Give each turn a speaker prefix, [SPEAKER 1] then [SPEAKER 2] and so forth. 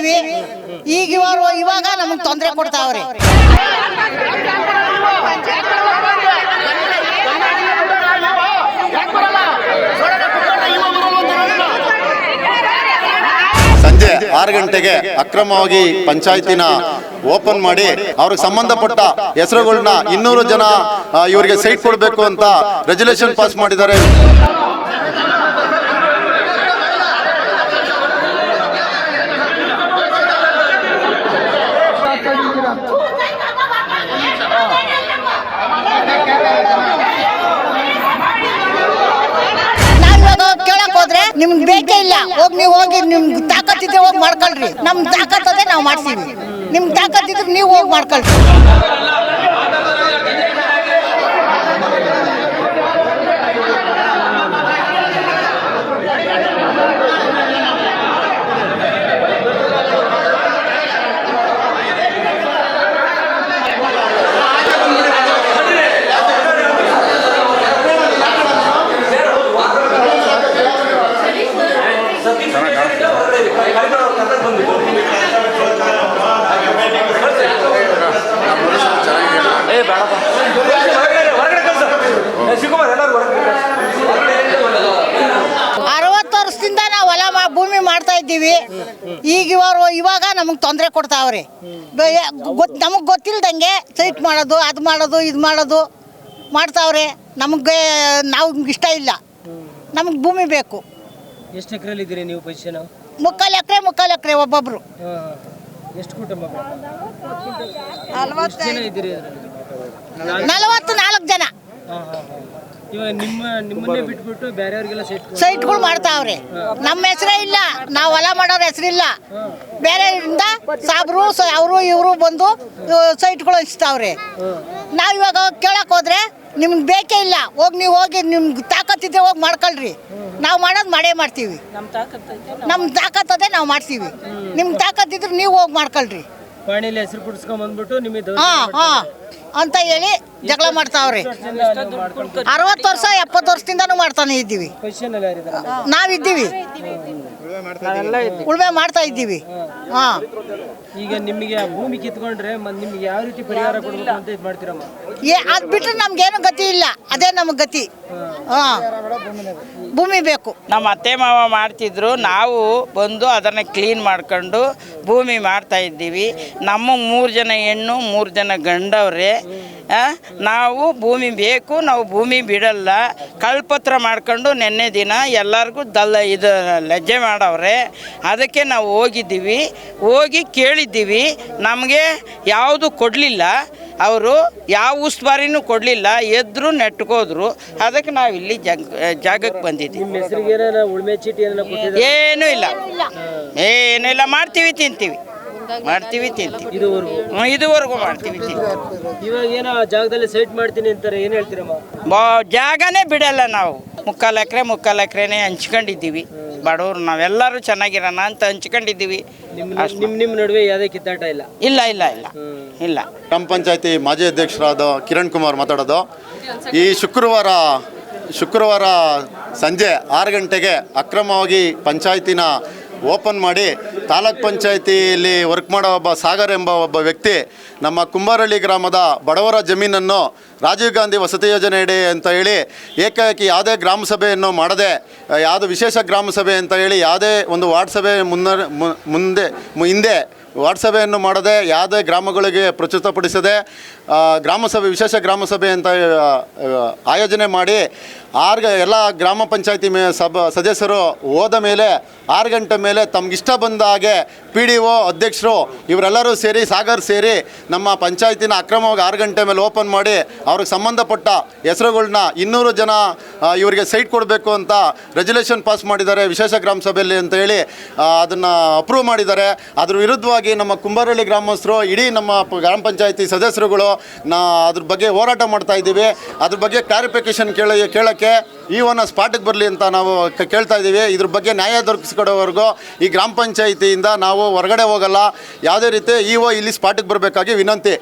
[SPEAKER 1] ಇದ್ದೀವಿ ಈಗ ಇವರು ಇವಾಗ ನಮಗೆ ತೊಂದರೆ ಕೊಡ್ತಾವ್ರಿ.
[SPEAKER 2] ಸಂಜೆ ಆರು ಗಂಟೆಗೆ ಅಕ್ರಮವಾಗಿ ಪಂಚಾಯತಿನ ಓಪನ್ ಮಾಡಿ ಅವ್ರಿಗೆ ಸಂಬಂಧಪಟ್ಟ ಹೆಸರುಗಳನ್ನ ಇನ್ನೂರು ಜನ ಇವರಿಗೆ ಸೈಟ್ ಕೊಡಬೇಕು ಅಂತ ರೆಜುಲೇಷನ್ ಪಾಸ್ ಮಾಡಿದ್ದಾರೆ
[SPEAKER 1] ನಾವ್ ಇವಾಗ ಕೇಳಕ್ ಹೋದ್ರೆ ನಿಮ್ಗೆ ಬೇಕೇ ಇಲ್ಲ. ಹೋಗಿ ನೀವು ಹೋಗಿ ನಿಮ್ಗೆ ತಾಕತ್ತಿದ್ರೆ ಹೋಗಿ ಮಾಡ್ಕೊಳ್ರಿ. ನಮ್ಗೆ ತಾಕತ್ತದೆ ನಾವು ಮಾಡ್ತೀವಿ ನಿಮ್ಗೆ ತಾಕತ್ತಿದ್ರೆ ನೀವು ಹೋಗಿ ಮಾಡ್ಕೊಳ್ರಿ. ಅರವತ್ತು ವರ್ಷದಿಂದ ನಾವು ಹೊಲ ಭೂಮಿ ಮಾಡ್ತಾ ಇದ್ದೀವಿ. ಈಗ ಇವರು ಇವಾಗ ನಮಗೆ ತೊಂದರೆ ಕೊಡ್ತಾವ್ರೆ. ನಮಗೆ ಗೊತ್ತಿಲ್ದಂಗೆ ಸೈಟ್ ಮಾಡೋದು, ಅದು ಮಾಡೋದು, ಇದು ಮಾಡೋದು ಮಾಡ್ತಾವ್ರೆ. ನಮಗೆ ನಾವು ಇಷ್ಟ ಇಲ್ಲ. ನಮಗೆ ಭೂಮಿ ಬೇಕು.
[SPEAKER 3] ಎಷ್ಟು ಎಕರೆಲಿ ಇದ್ದೀರಿ ನೀವು ಪೊಸಿಷನ್
[SPEAKER 1] ಮುಕ್ಕಾಲು ಎಕರೆ ಮುಕ್ಕಾಲು ಎಕರೆ ಒಬ್ಬೊಬ್ರು.
[SPEAKER 3] ಎಷ್ಟು ಕುಟುಂಬ
[SPEAKER 1] ನಲವತ್ತು ನಾಲ್ಕು ಜನ. ಸೈಟ್ಗಳು ಮಾಡ್ತಾವ್ರೆ. ನಮ್ಮ ಹೆಸರೇ ಇಲ್ಲ. ನಾವು ಹೊಲ ಮಾಡೋರ ಹೆಸರಿಲ್ಲ. ಬೇರೆಯವರಿಂದ ಸಾಬ್ರು ಅವರು ಇವರು ಬಂದು ಸೈಟ್ಗಳು ಹಂಚ್ತಾವ್ರಿ. ನಾವು ಇವಾಗ ಕೇಳಕ್ ಹೋದ್ರೆ ನಿಮ್ಗೆ ಬೇಕೇ ಇಲ್ಲ. ಹೋಗಿ ನೀವು ಹೋಗಿ ನಿಮ್ಗೆ ತಾಕತ್ತಿದ್ರೆ ಹೋಗಿ ಮಾಡ್ಕೊಳ್ರಿ. ನಾವು ಮಾಡೋದು ಮಾಡೇ ಮಾಡ್ತೀವಿ. ನಮ್ಮ ತಾಕತ್ತದೆ ನಾವು ಮಾಡ್ತೀವಿ. ನಿಮ್ಮ ನಿಮ್ಗೆ ತಾಕತ್ತಿದ್ರೆ ನೀವು ಹೋಗಿ ಮಾಡ್ಕೊಳ್ರಿ.
[SPEAKER 3] ಪಾಣಿಲಿ ಹೆಸರು ಕುಡಿಸ್ಕೊಂಡ್ ಬಂದ್ಬಿಟ್ಟು ನಿಮಗೆ
[SPEAKER 1] ಹಾಂ ಹಾ. ಅಂತ ಹೇಳಿ ಜಗಳ ಮಾಡ್ತಾವ್ರಿ. ಅರವತ್ತು ವರ್ಷ ಎಪ್ಪತ್ತು ವರ್ಷದಿಂದನೂ ಮಾಡ್ತಾನೆ ಇದ್ದೀವಿ. ನಾವಿದ್ದೀವಿ. ಉಳ್ಮೆ ಮಾಡ್ತಾ ಇದ್ದೀವಿ. ಹಾ.
[SPEAKER 3] ಈಗ ನಿಮಗೆ ಭೂಮಿ ಕಿತ್ಕೊಂಡ್ರೆ ನಿಮ್ಗೆ ಯಾವ ರೀತಿ ಪರಿಹಾರ ಕೊಡಬೇಕು ಅಂತ ಇದು ಮಾಡ್ತೀರಮ್ಮ?
[SPEAKER 1] ಏ ಅದು ಬಿಟ್ಟರೆ ನಮ್ಗೇನು ಗತಿ ಇಲ್ಲ. ಅದೇ ನಮಗೆ ಗತಿ. ಹಾ. ಭೂಮಿ ಬೇಕು.
[SPEAKER 4] ನಮ್ಮ ಅತ್ತೆ ಮಾವ ಮಾಡ್ತಿದ್ರು. ನಾವು ಬಂದು ಅದನ್ನು ಕ್ಲೀನ್ ಮಾಡ್ಕೊಂಡು ಭೂಮಿ ಮಾಡ್ತಾ ಇದ್ದೀವಿ. ನಮ್ಮ ಮೂರು ಜನ ಹೆಣ್ಣು ಮೂರು ಜನ ಗಂಡವ್ರೆ. ನಾವು ಭೂಮಿ ಬೇಕು ನಾವು ಭೂಮಿ ಬಿಡಲ್ಲ. ಕಳ್ಪತ್ರ ಮಾಡ್ಕೊಂಡು ನಿನ್ನೆ ದಿನ ಎಲ್ಲರಿಗೂ ದಲ್ಲ ಇದು ಲಜ್ಜೆ ಮಾಡವ್ರೆ. ಅದಕ್ಕೆ ನಾವು ಹೋಗಿದ್ದೀವಿ. ಹೋಗಿ ಕೇಳಿದ್ದೀವಿ. ನಮಗೆ ಯಾವುದು ಕೊಡಲಿಲ್ಲ. ಅವರು ಯಾವ ಉಸ್ತುವಾರಿನೂ ಕೊಡಲಿಲ್ಲ. ಎದ್ರು ನೆಟ್ಕೋದ್ರು. ಅದಕ್ಕೆ ನಾವು ಇಲ್ಲಿ ಜಗ್ ಜಾಗಕ್ಕೆ ಬಂದಿದ್ದೀವಿ. ಏನೂ ಇಲ್ಲ. ಏನೂ ಇಲ್ಲ. ಮಾಡ್ತೀವಿ ತಿಂತೀವಿ. ಮಾಡ್ತೀವಿ ತಿಂತೀವಿ.
[SPEAKER 3] ಇದುವರೆಗೂ
[SPEAKER 4] ಹ್ಮ್, ಇದುವರೆಗೂ ಮಾಡ್ತೀವಿ ತಿಂತೀವಿ.
[SPEAKER 3] ಇವಾಗ ಏನೋ ಆ ಜಾಗದಲ್ಲಿ ಸೈಟ್ ಮಾಡ್ತೀನಿ ಅಂತಾರೆ ಏನು ಹೇಳ್ತೀರಮ್ಮ?
[SPEAKER 4] ಬಾ ಜಾಗನೇ ಬಿಡಲ್ಲ ನಾವು. ಮುಕ್ಕಾಲು ಎಕರೆ ಮುಕ್ಕಾಲು ಎಕರೆನೇ ಹಂಚ್ಕೊಂಡಿದ್ದೀವಿ. ಬಡವ್ರು ನಾವೆಲ್ಲರೂ ಚೆನ್ನಾಗಿರೋಣ ಅಂತ ಹಂಚ್ಕೊಂಡಿದ್ದೀವಿ.
[SPEAKER 3] ನಿಮ್ಮ ನಿಮ್ಮ ನಿಮ್ಮ ನಡುವೆ ಯಾವುದೇ ಕಿತ್ತಾಟ ಇಲ್ಲ?
[SPEAKER 4] ಇಲ್ಲ ಇಲ್ಲ ಇಲ್ಲ. ಇಲ್ಲ.
[SPEAKER 2] ಗ್ರಾಮ ಪಂಚಾಯತಿ ಮಾಜಿ ಅಧ್ಯಕ್ಷರಾದ ಕಿರಣ್ ಕುಮಾರ್ ಮಾತಾಡೋದು. ಈ ಶುಕ್ರವಾರ ಶುಕ್ರವಾರ ಸಂಜೆ ಆರು ಗಂಟೆಗೆ ಅಕ್ರಮವಾಗಿ ಪಂಚಾಯತಿನ ಓಪನ್ ಮಾಡಿ ತಾಲೂಕ್ ಪಂಚಾಯಿತಿಯಲ್ಲಿ ವರ್ಕ್ ಮಾಡೋ ಒಬ್ಬ ಸಾಗರ್ ಎಂಬ ಒಬ್ಬ ವ್ಯಕ್ತಿ ನಮ್ಮ ಕುಂಬಾರಳ್ಳಿ ಗ್ರಾಮದ ಬಡವರ ಜಮೀನನ್ನು ರಾಜೀವ್ ಗಾಂಧಿ ವಸತಿ ಯೋಜನೆ ಅಡಿ ಅಂತ ಹೇಳಿ ಏಕಾಏಕಿ ಯಾವುದೇ ಗ್ರಾಮ ಸಭೆಯನ್ನು ಮಾಡದೆ ಯಾವುದು ವಿಶೇಷ ಗ್ರಾಮ ಸಭೆ ಅಂತ ಹೇಳಿ ಯಾವುದೇ ಒಂದು ವಾರ್ಡ್ ಸಭೆ ಮುನ್ನ ಮುಂದೆ ಹಿಂದೆ ವಾರ್ಡ್ ಸಭೆಯನ್ನು ಮಾಡದೆ ಯಾವುದೇ ಗ್ರಾಮಗಳಿಗೆ ಪ್ರಸ್ತುತಪಡಿಸದೆ ಗ್ರಾಮಸಭೆ ಗ್ರಾಮ ಸಭೆ, ವಿಶೇಷ ಗ್ರಾಮ ಸಭೆ ಅಂತ ಆಯೋಜನೆ ಮಾಡಿ ಆರು ಎಲ್ಲ ಗ್ರಾಮ ಪಂಚಾಯತಿ ಮೇ ಸಭ ಸದಸ್ಯರು ಹೋದ ಮೇಲೆ ಆರು ಗಂಟೆ ಮೇಲೆ ತಮಗಿಷ್ಟ ಬಂದ ಹಾಗೆ ಪಿ ಡಿ ಒ ಅಧ್ಯಕ್ಷರು ಇವರೆಲ್ಲರೂ ಸೇರಿ, ಸಾಗರ್ ಸೇರಿ ನಮ್ಮ ಪಂಚಾಯತಿನ ಅಕ್ರಮವಾಗಿ ಆರು ಗಂಟೆ ಮೇಲೆ ಓಪನ್ ಮಾಡಿ ಅವ್ರಿಗೆ ಸಂಬಂಧಪಟ್ಟ ಹೆಸರುಗಳನ್ನ ಇನ್ನೂರು ಜನ ಇವರಿಗೆ ಸೈಟ್ ಕೊಡಬೇಕು ಅಂತ ರೆಜುಲೇಷನ್ ಪಾಸ್ ಮಾಡಿದ್ದಾರೆ ವಿಶೇಷ ಗ್ರಾಮ ಸಭೆಯಲ್ಲಿ ಅಂತ ಹೇಳಿ ಅದನ್ನು ಅಪ್ರೂವ್ ಮಾಡಿದ್ದಾರೆ. ಅದ್ರ ವಿರುದ್ಧವಾಗಿ ನಮ್ಮ ಕುಂಬಾರಳ್ಳಿ ಗ್ರಾಮಸ್ಥರು, ಇಡೀ ನಮ್ಮ ಗ್ರಾಮ ಪಂಚಾಯತಿ ಸದಸ್ಯರುಗಳು ನಾ ಅದ್ರ ಬಗ್ಗೆ ಹೋರಾಟ ಮಾಡ್ತಾ ಇದ್ದೀವಿ. ಅದ್ರ ಬಗ್ಗೆ ಕ್ಲಾರಿಫಿಕೇಶನ್ ಕೇಳ, ಕೇಳೋಕ್ಕೆ ಈ ಒನ್ ಸ್ಪಾಟಿಗೆ ಬರಲಿ ಅಂತ ನಾವು ಕೇಳ್ತಾ ಇದ್ದೀವಿ. ಇದ್ರ ಬಗ್ಗೆ ನ್ಯಾಯ ದೊರಕಿಸ್ಕೊಡೋವರೆಗೂ ಈ ಗ್ರಾಮ ಪಂಚಾಯಿತಿಯಿಂದ ನಾವು ಹೊರಗಡೆ ಹೋಗಲ್ಲ. ಯಾವುದೇ ರೀತಿ ಇ ಇಲ್ಲಿ ಸ್ಪಾಟಿಗೆ ಬರಬೇಕಾಗಿ ವಿನಂತಿ.